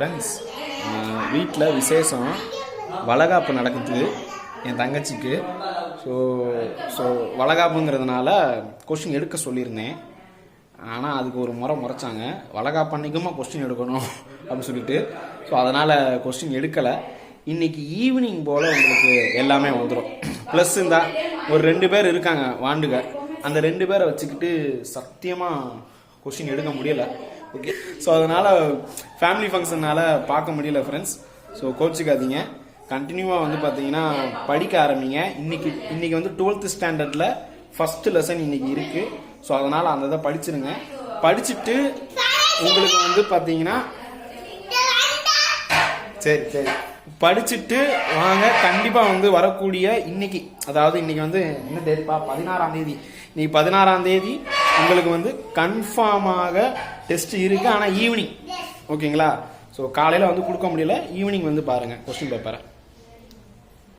Friends வீட்டில் விசேஷம் வளகாப்பு நடக்குது என் தங்கச்சிக்கு. ஸோ ஸோ வளகாப்புங்கிறதுனால கொஷின் எடுக்க சொல்லியிருந்தேன். ஆனால் அதுக்கு ஒரு முறை முறைச்சாங்க. வளகாப்பு அன்றைக்குமா கொஸ்டின் எடுக்கணும் அப்படின்னு சொல்லிட்டு. ஸோ அதனால் கொஸ்டின் எடுக்கலை. இன்னைக்கு ஈவினிங் போல் உங்களுக்கு எல்லாமே வந்துடும் ப்ளஸ் இந்த ஒரு ரெண்டு பேர் இருக்காங்க வாண்டுக. அந்த ரெண்டு பேரை வச்சுக்கிட்டு சத்தியமாக கொஷின் எடுக்க முடியலை. ஓகே ஸோ அதனால் ஃபேமிலி ஃபங்க்ஷனால் பார்க்க முடியல ஃப்ரெண்ட்ஸ் ஸோ கோச்சிக்காதீங்க. கண்டினியூவாக வந்து பார்த்தீங்கன்னா படிக்க ஆரம்பிங்க. இன்னைக்கு இன்னைக்கு வந்து டுவெல்த்து ஸ்டாண்டர்டில் ஃபஸ்ட்டு லெசன் இன்னைக்கு இருக்குது ஸோ அதனால் அந்த இதை படிச்சிருங்க. படிச்சுட்டு உங்களுக்கு வந்து பார்த்தீங்கன்னா சரி சரி. படிச்சுட்டு வாங்க. கண்டிப்பாக வந்து வரக்கூடிய இன்னைக்கு அதாவது இன்னைக்கு வந்து என்ன தேதிப்பா பதினாறாம் தேதி. இன்னைக்கு பதினாறாம் தேதி உங்களுக்கு வந்து கன்ஃபார்மாக டெஸ்ட் இருக்கு. ஆனால் ஈவினிங் ஓகேங்களா ஸோ காலையில் வந்து கொடுக்க முடியல. ஈவினிங் வந்து பாருங்க. கொஸ்டின் பேப்பரை